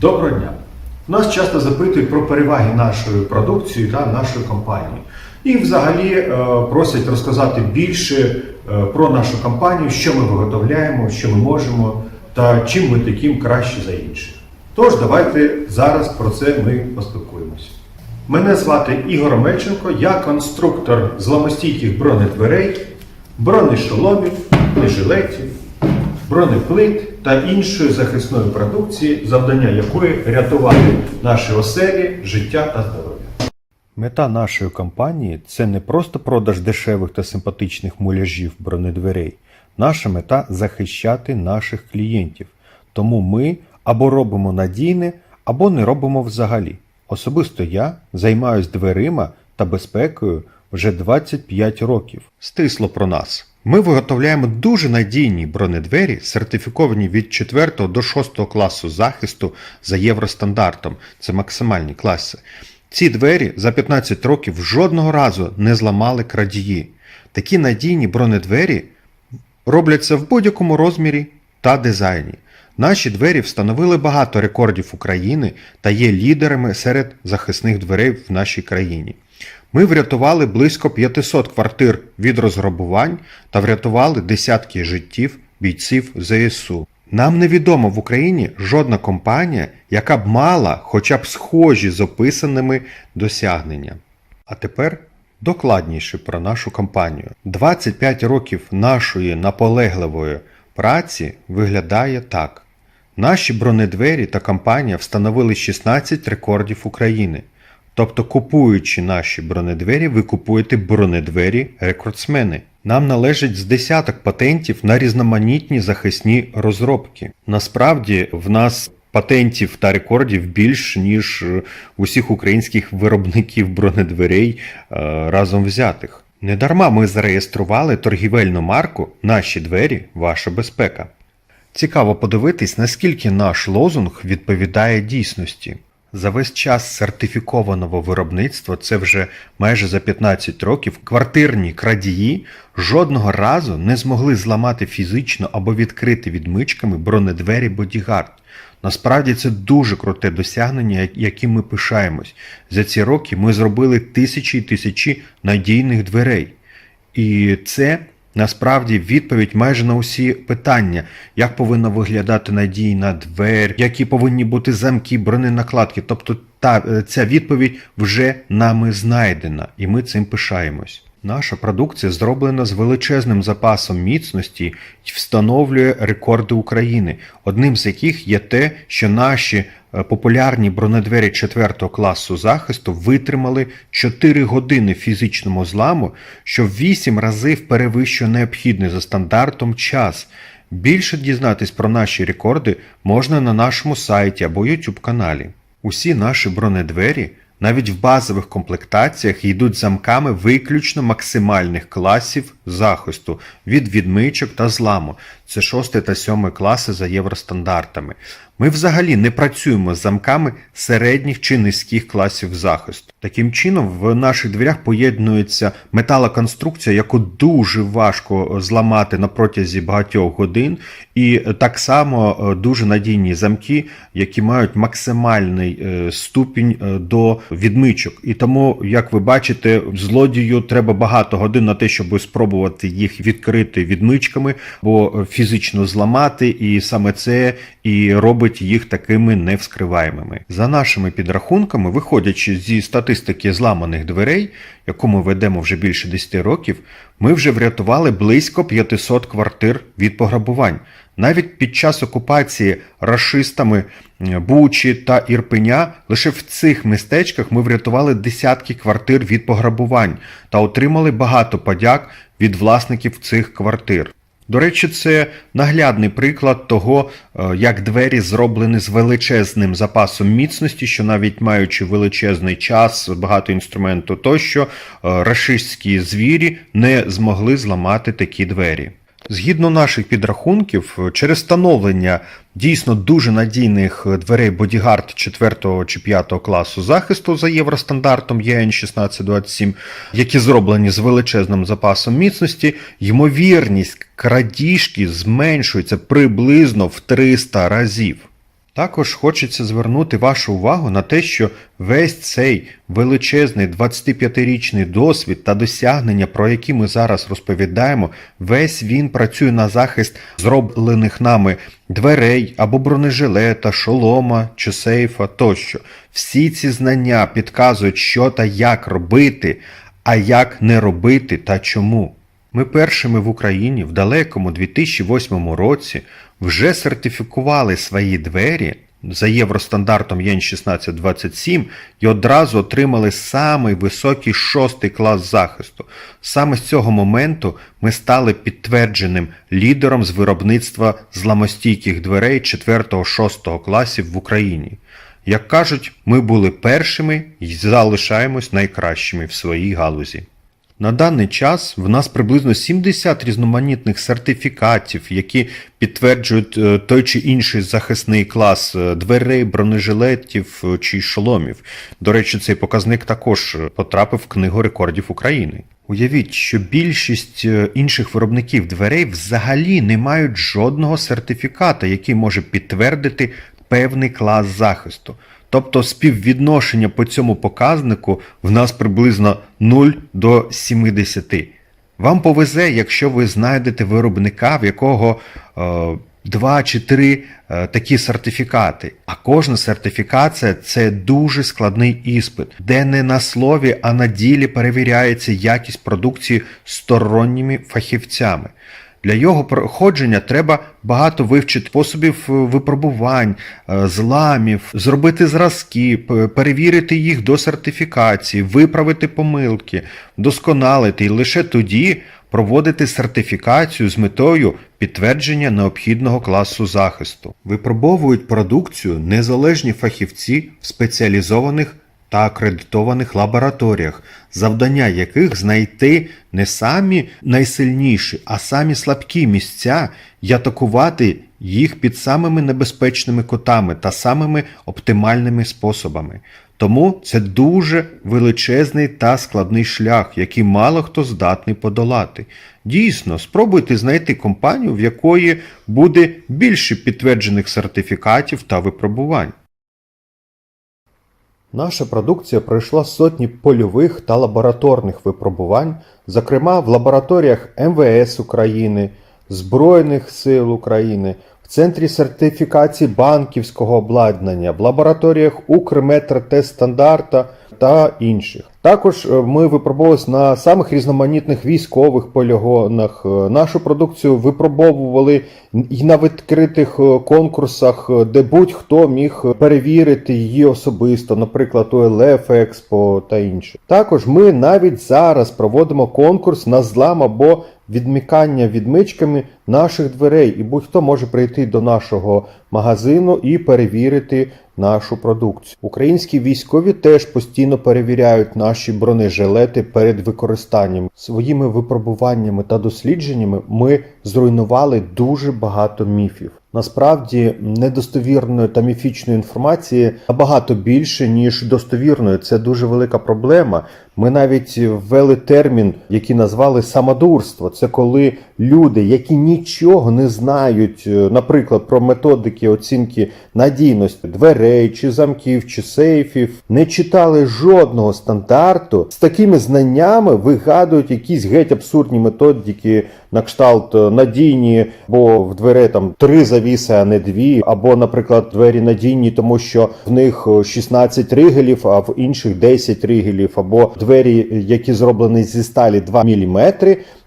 Доброго дня! Нас часто запитують про переваги нашої продукції та нашої компанії. І взагалі е, просять розказати більше е, про нашу компанію, що ми виготовляємо, що ми можемо та чим ми таким краще за інших. Тож давайте зараз про це ми поспілкуємося. Мене звати Ігор Мельченко, я конструктор зламостійких бронедверей, бронешоломів, бронежилетів, бронеплит та іншої захисної продукції, завдання якої рятувати наші оселі, життя та здоров'я. Мета нашої компанії це не просто продаж дешевих та симпатичних муляжів бронедверей. Наша мета захищати наших клієнтів. Тому ми або робимо надійне, або не робимо взагалі. Особисто я займаюсь дверима та безпекою вже 25 років. Стисло про нас. Ми виготовляємо дуже надійні бронедвері, сертифіковані від 4 до 6 класу захисту за євростандартом. Це максимальні класи. Ці двері за 15 років жодного разу не зламали крадії. Такі надійні бронедвері робляться в будь-якому розмірі та дизайні. Наші двері встановили багато рекордів України та є лідерами серед захисних дверей в нашій країні. Ми врятували близько 500 квартир від розграбувань та врятували десятки життів бійців ЗСУ. Нам невідомо в Україні жодна компанія, яка б мала хоча б схожі з описаними досягнення. А тепер докладніше про нашу компанію. 25 років нашої наполегливої праці виглядає так. Наші бронедвері та компанія встановили 16 рекордів України. Тобто, купуючи наші бронедвері, ви купуєте бронедвері рекордсмени. Нам належить з десяток патентів на різноманітні захисні розробки. Насправді, в нас патентів та рекордів більш ніж е, усіх українських виробників бронедверей е, разом взятих. Недарма ми зареєстрували торгівельну марку Наші двері, ваша безпека. Цікаво подивитись, наскільки наш лозунг відповідає дійсності. За весь час сертифікованого виробництва, це вже майже за 15 років, квартирні крадії жодного разу не змогли зламати фізично або відкрити відмичками бронедвері Bodyguard. Насправді це дуже круте досягнення, яким ми пишаємось. За ці роки ми зробили тисячі і тисячі надійних дверей. І це насправді відповідь майже на усі питання, як повинна виглядати надійна двері, які повинні бути замки, броненакладки. Тобто та, ця відповідь вже нами знайдена, і ми цим пишаємось. Наша продукція зроблена з величезним запасом міцності і встановлює рекорди України, одним з яких є те, що наші е, популярні бронедвері 4 класу захисту витримали 4 години фізичному зламу, що в 8 разів перевищує необхідний за стандартом час. Більше дізнатись про наші рекорди можна на нашому сайті або YouTube каналі. Усі наші бронедвері навіть в базових комплектаціях йдуть замками виключно максимальних класів захисту від відмичок та зламу. Це 6 та 7 класи за євростандартами. Ми взагалі не працюємо з замками середніх чи низьких класів захисту. Таким чином, в наших дверях поєднується металоконструкція, яку дуже важко зламати на протязі багатьох годин, і так само е, дуже надійні замки, які мають максимальний е, ступінь е, до відмичок. І тому, як ви бачите, злодію треба багато годин на те, щоб спробувати їх відкрити відмичками, бо фізично зламати, і саме це і робить їх такими невскриваємими. За нашими підрахунками, виходячи зі статистики зламаних дверей, яку ми ведемо вже більше 10 років, ми вже врятували близько 500 квартир від пограбувань. Навіть під час окупації рашистами Бучі та Ірпеня лише в цих містечках ми врятували десятки квартир від пограбувань та отримали багато подяк від власників цих квартир. До речі, це наглядний приклад того, е, як двері зроблені з величезним запасом міцності, що навіть маючи величезний час, багато інструменту тощо, е, рашистські звірі не змогли зламати такі двері. Згідно наших підрахунків, через встановлення дійсно дуже надійних дверей Bodyguard 4 чи 5 класу захисту за євростандартом ЄН 1627, які зроблені з величезним запасом міцності, ймовірність крадіжки зменшується приблизно в 300 разів. Також хочеться звернути вашу увагу на те, що весь цей величезний 25-річний досвід та досягнення, про які ми зараз розповідаємо, весь він працює на захист зроблених нами дверей або бронежилета, шолома чи сейфа тощо. Всі ці знання підказують, що та як робити, а як не робити та чому. Ми першими в Україні в далекому 2008 році вже сертифікували свої двері за євростандартом ЄН 1627 і одразу отримали самий високий шостий клас захисту. Саме з цього моменту ми стали підтвердженим лідером з виробництва зламостійких дверей 4-6 класів в Україні. Як кажуть, ми були першими і залишаємось найкращими в своїй галузі. На даний час в нас приблизно 70 різноманітних сертифікатів, які підтверджують е, той чи інший захисний клас е, дверей, бронежилетів е, чи шоломів. До речі, цей показник також потрапив в книгу рекордів України. Уявіть, що більшість інших виробників дверей взагалі не мають жодного сертифіката, який може підтвердити певний клас захисту. Тобто співвідношення по цьому показнику в нас приблизно 0 до 70. Вам повезе, якщо ви знайдете виробника, в якого е, два чи три е, такі сертифікати. А кожна сертифікація це дуже складний іспит, де не на слові, а на ділі перевіряється якість продукції сторонніми фахівцями. Для його проходження треба багато вивчити способів е, випробувань, е, зламів, зробити зразки, перевірити їх до сертифікації, виправити помилки, вдосконалити і лише тоді проводити сертифікацію з метою підтвердження необхідного класу захисту. Випробовують продукцію незалежні фахівці в спеціалізованих та акредитованих лабораторіях, завдання яких знайти не самі найсильніші, а самі слабкі місця і атакувати їх під самими небезпечними котами та самими оптимальними способами. Тому це дуже величезний та складний шлях, який мало хто здатний подолати. Дійсно, спробуйте знайти компанію, в якої буде більше підтверджених сертифікатів та випробувань. Наша продукція пройшла сотні польових та лабораторних випробувань, зокрема в лабораторіях МВС України, Збройних сил України, в Центрі сертифікації банківського обладнання, в лабораторіях Укрметротестстандарта та інших. Також е, ми випробовувалися на самих різноманітних військових полігонах. Е, Нашу продукцію випробовували і на відкритих е, конкурсах, де будь-хто міг перевірити її особисто, наприклад, ОЛФ Експо та інше. Також ми навіть зараз проводимо конкурс на злам або відмикання відмичками наших дверей, і будь-хто може прийти до нашого магазину і перевірити нашу продукцію. Українські військові теж постійно перевіряють наші бронежилети перед використанням. Своїми випробуваннями та дослідженнями ми зруйнували дуже багато міфів. Насправді недостовірної та міфічної інформації набагато більше, ніж достовірної. Це дуже велика проблема. Ми навіть ввели термін, який назвали самодурство. Це коли люди, які нічого не знають, е, наприклад, про методики оцінки надійності дверей, чи замків, чи сейфів, не читали жодного стандарту, з такими знаннями вигадують якісь геть абсурдні методики на кшталт е, надійні, бо в двері там три завіси, а не дві, або, наприклад, двері надійні, тому що в них е, 16 ригелів, а в інших 10 ригелів, або двері, які зроблені зі сталі 2 мм,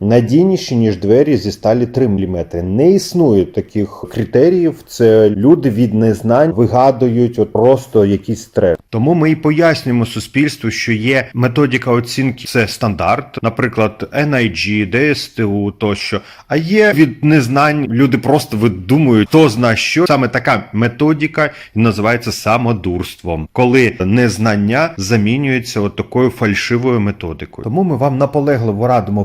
надійніші, ніж двері зі сталі 3 мм. Не існує таких критеріїв. Це люди від незнань вигадують от просто якийсь трек. Тому ми і пояснюємо суспільству, що є методика оцінки, це стандарт, наприклад, NIG, DSTU тощо. А є від незнань люди просто видумують, хто зна що. Саме така методика називається самодурством, коли незнання замінюється от такою фальшивою методикою. Тому ми вам наполегливо радимо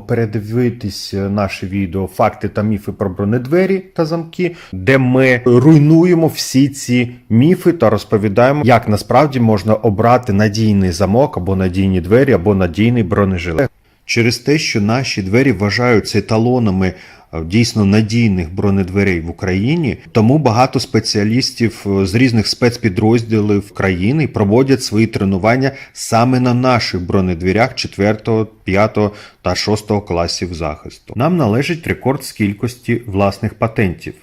передивитись наше відео факти та міфи про бронедвері та замки, де ми руйнуємо всі ці міфи та розповідаємо, як насправді можна обрати надійний замок або надійні двері, або надійний бронежилет. Через те, що наші двері вважаються еталонами е, дійсно надійних бронедверей в Україні. Тому багато спеціалістів е, з різних спецпідрозділів країни проводять свої тренування саме на наших бронедверях 4, 5 та 6 класів захисту. Нам належить рекорд з кількості власних патентів.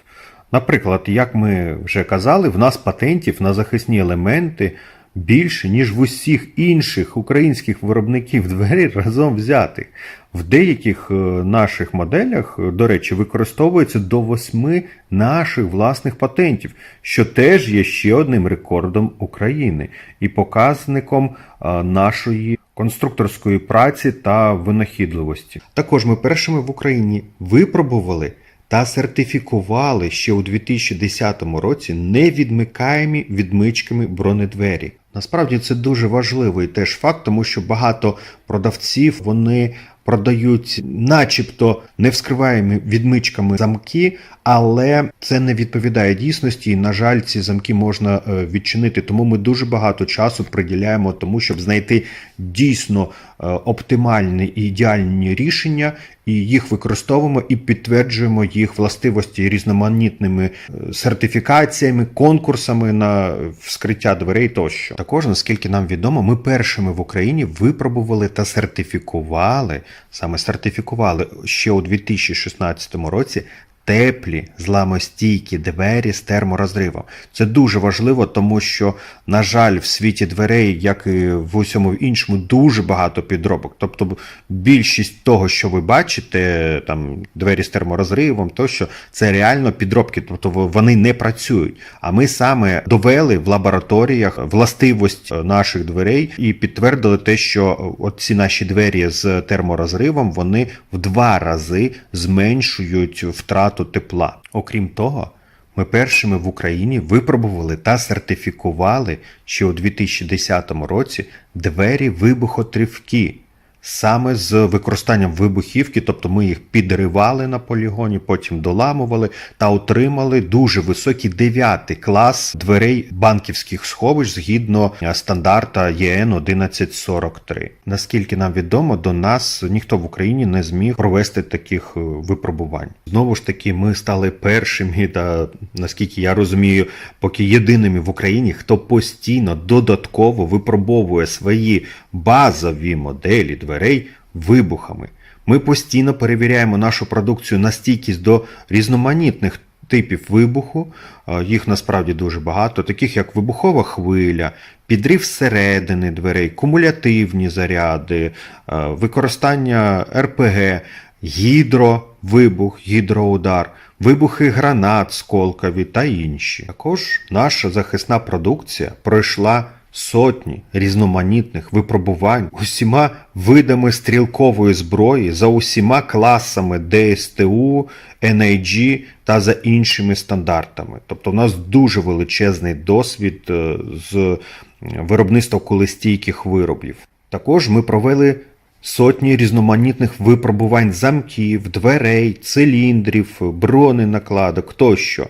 Наприклад, як ми вже казали, в нас патентів на захисні елементи більше, ніж в усіх інших українських виробників дверей разом взятих. В деяких е, наших моделях, е, до речі, використовується до восьми наших власних патентів, що теж є ще одним рекордом України і показником е, нашої конструкторської праці та винахідливості. Також ми першими в Україні випробували та сертифікували ще у 2010 році невідмикаємі відмичками бронедвері. Насправді це дуже важливий теж факт, тому що багато продавців вони продають, начебто, невскриваємі відмичками замки, але це не відповідає дійсності. І, на жаль, ці замки можна е, відчинити. Тому ми дуже багато часу приділяємо тому, щоб знайти дійсно е, оптимальні і ідеальні рішення, і їх використовуємо і підтверджуємо їх властивості різноманітними е, сертифікаціями, конкурсами на вскриття дверей тощо. Також, наскільки нам відомо, ми першими в Україні випробували та сертифікували, саме сертифікували ще у 2016 році. Теплі зламостійкі двері з терморозривом. Це дуже важливо, тому що, на жаль, в світі дверей, як і в усьому іншому, дуже багато підробок. Тобто більшість того, що ви бачите, там двері з терморозривом, тощо, це реально підробки, тобто вони не працюють. А ми саме довели в лабораторіях властивість наших дверей і підтвердили те, що ці наші двері з терморозривом вони в два рази зменшують втрату тепла. Окрім того, ми першими в Україні випробували та сертифікували ще у 2010 році двері вибухотривкі. Саме з використанням вибухівки, тобто ми їх підривали на полігоні, потім доламували та отримали дуже високий 9 клас дверей банківських сховищ згідно стандарта ЄН 1143. Наскільки нам відомо, до нас ніхто в Україні не зміг провести таких е, випробувань. Знову ж таки, ми стали першими, та наскільки я розумію, поки єдиними в Україні, хто постійно додатково випробовує свої базові моделі дверей вибухами. Ми постійно перевіряємо нашу продукцію на стійкість до різноманітних типів вибуху. Їх насправді дуже багато, таких як вибухова хвиля, підрив зсередини дверей, кумулятивні заряди, е, використання РПГ, гідровибух, гідроудар, вибухи гранат сколкові та інші. Також наша захисна продукція пройшла сотні різноманітних випробувань усіма видами стрілкової зброї за усіма класами ДСТУ, NIG та за іншими стандартами. Тобто, у нас дуже величезний досвід е, з виробництва колестійких виробів. Також ми провели сотні різноманітних випробувань замків, дверей, циліндрів, броненакладок тощо.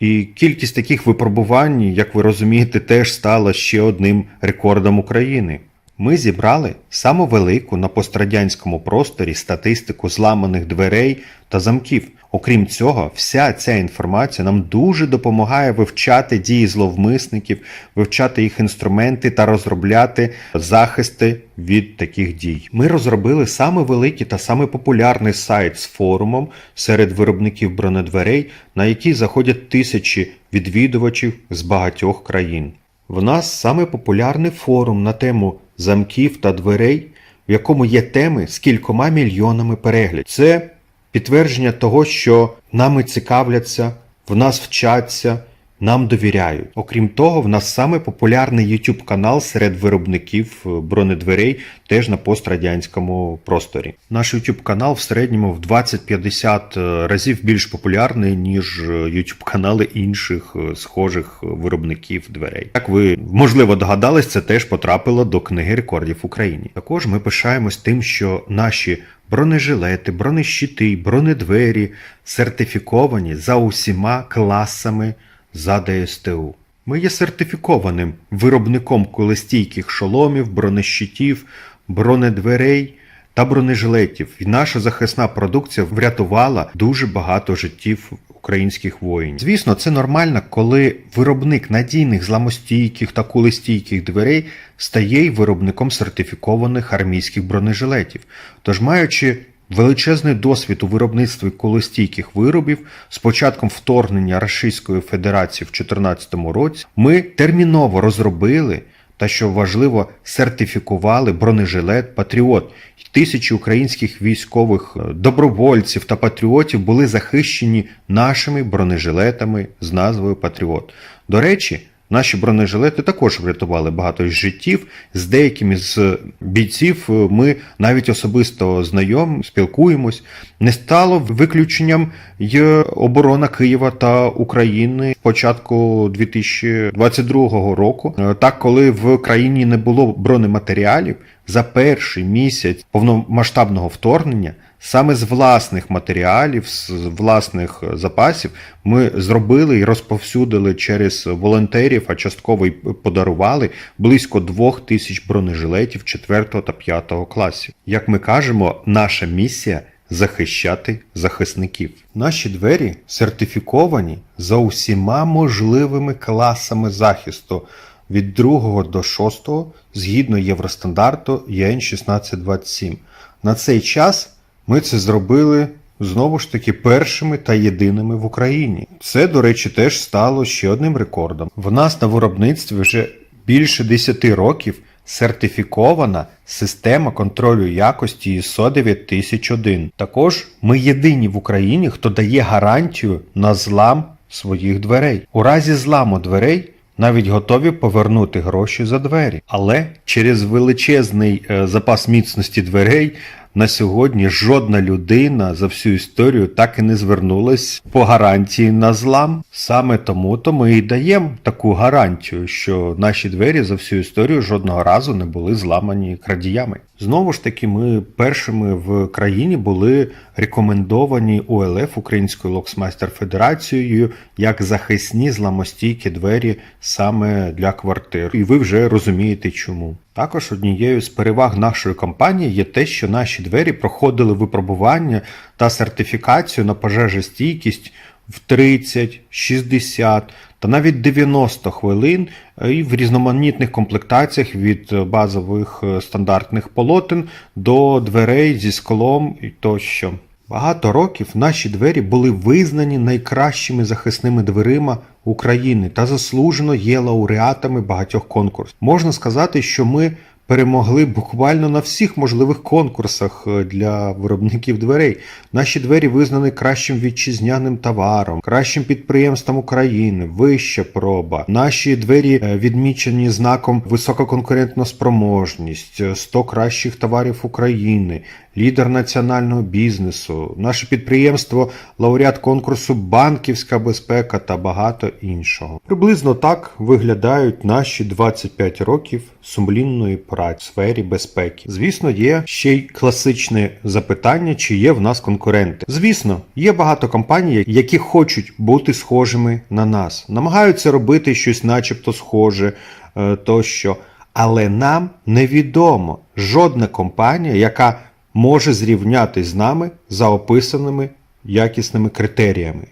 І кількість таких випробувань, як ви розумієте, теж стала ще одним рекордом України. Ми зібрали саму велику на пострадянському просторі статистику зламаних дверей та замків. Окрім цього, вся ця інформація нам дуже допомагає вивчати дії зловмисників, вивчати їх інструменти та розробляти захисти від таких дій. Ми розробили саме великий та саме популярний сайт з форумом серед виробників бронедверей, на який заходять тисячі відвідувачів з багатьох країн. В нас саме популярний форум на тему замків та дверей, в якому є теми з кількома мільйонами переглядів. Це підтвердження того, що нами цікавляться, в нас вчаться, нам довіряють. Окрім того, в нас саме популярний YouTube канал серед виробників е, бронедверей теж на пострадянському просторі. Наш YouTube канал в середньому в 20-50 разів більш популярний, ніж е, YouTube канали інших е, схожих виробників дверей. Як ви можливо догадались, це теж потрапило до книги рекордів України. Також ми пишаємось тим, що наші бронежилети, бронещити, бронедвері сертифіковані за усіма класами за ДСТУ. Ми є сертифікованим виробником колестійких шоломів, бронещитів, бронедверей та бронежилетів. І наша захисна продукція врятувала дуже багато життів українських воїнів. Звісно, це нормально, коли виробник надійних зламостійких та кулестійких дверей стає й виробником сертифікованих армійських бронежилетів. Тож, маючи величезний досвід у виробництві колостійких виробів з початком вторгнення Російської Федерації в 2014 році, ми терміново розробили та, що важливо, сертифікували бронежилет Патріот. Тисячі українських військових е, добровольців та патріотів були захищені нашими бронежилетами з назвою Патріот. До речі, наші бронежилети також врятували багато життів. З деякими з бійців е, ми навіть особисто знайом, спілкуємось. Не стало виключенням й оборона Києва та України початку 2022 року. Е, Так, коли в країні не було бронематеріалів, за перший місяць повномасштабного вторгнення саме з власних матеріалів, з власних запасів ми зробили і розповсюдили через волонтерів, а частково й подарували близько двох тисяч бронежилетів 4 та 5 класів. Як ми кажемо, наша місія захищати захисників. Наші двері сертифіковані за усіма можливими класами захисту від 2 до 6 згідно Євростандарту ЄН 1627. На цей час ми це зробили знову ж таки першими та єдиними в Україні. Це, до речі, теж стало ще одним рекордом. В нас на виробництві вже більше 10 років сертифікована система контролю якості ISO 9001. Також ми єдині в Україні, хто дає гарантію на злам своїх дверей. У разі зламу дверей навіть готові повернути гроші за двері. Але через величезний е, запас міцності дверей на сьогодні жодна людина за всю історію так і не звернулась по гарантії на злам. Саме тому то ми і даємо таку гарантію, що наші двері за всю історію жодного разу не були зламані крадіями. Знову ж таки, ми першими в країні були рекомендовані УЛФ Українською Локсмайстер Федерацією як захисні зламостійкі двері саме для квартир. І ви вже розумієте чому. Також однією з переваг нашої компанії є те, що наші двері проходили випробування та сертифікацію на пожежостійкість в 30, 60 та навіть 90 хвилин е, і в різноманітних комплектаціях від е, базових е, стандартних полотен до дверей зі склом і тощо. Багато років наші двері були визнані найкращими захисними дверима України та заслужено є лауреатами багатьох конкурсів. Можна сказати, що ми перемогли буквально на всіх можливих конкурсах е, для виробників дверей. Наші двері визнані кращим вітчизняним товаром, кращим підприємством України, вища проба. Наші двері е, відмічені знаком висококонкурентна спроможність, е, 100 кращих товарів України, лідер національного бізнесу, наше підприємство, лауреат конкурсу Банківська безпека та багато іншого. Приблизно так виглядають наші 25 років сумлінної праці в сфері безпеки. Звісно, є ще й класичне запитання, чи є в нас конкуренти. Звісно, є багато компаній, які хочуть бути схожими на нас, намагаються робити щось, начебто, схоже е, тощо. Але нам невідомо жодна компанія, яка може зрівнятись з нами за описаними якісними критеріями.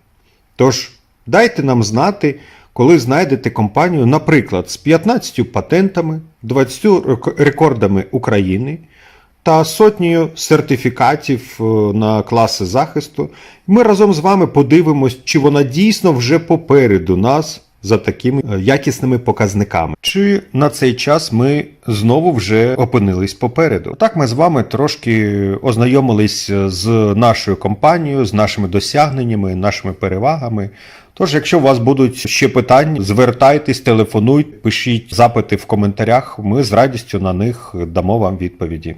Тож, дайте нам знати, коли знайдете компанію, наприклад, з 15 патентами, 20 рекордами України та сотнею сертифікатів е, на класи захисту. Ми разом з вами подивимось, чи вона дійсно вже попереду нас за такими е, якісними показниками. Чи на цей час ми знову вже опинились попереду? Так ми з вами трошки ознайомились з нашою компанією, з нашими досягненнями, нашими перевагами. Тож, якщо у вас будуть ще питання, звертайтесь, телефонуйте, пишіть запити в коментарях. Ми з радістю на них дамо вам відповіді.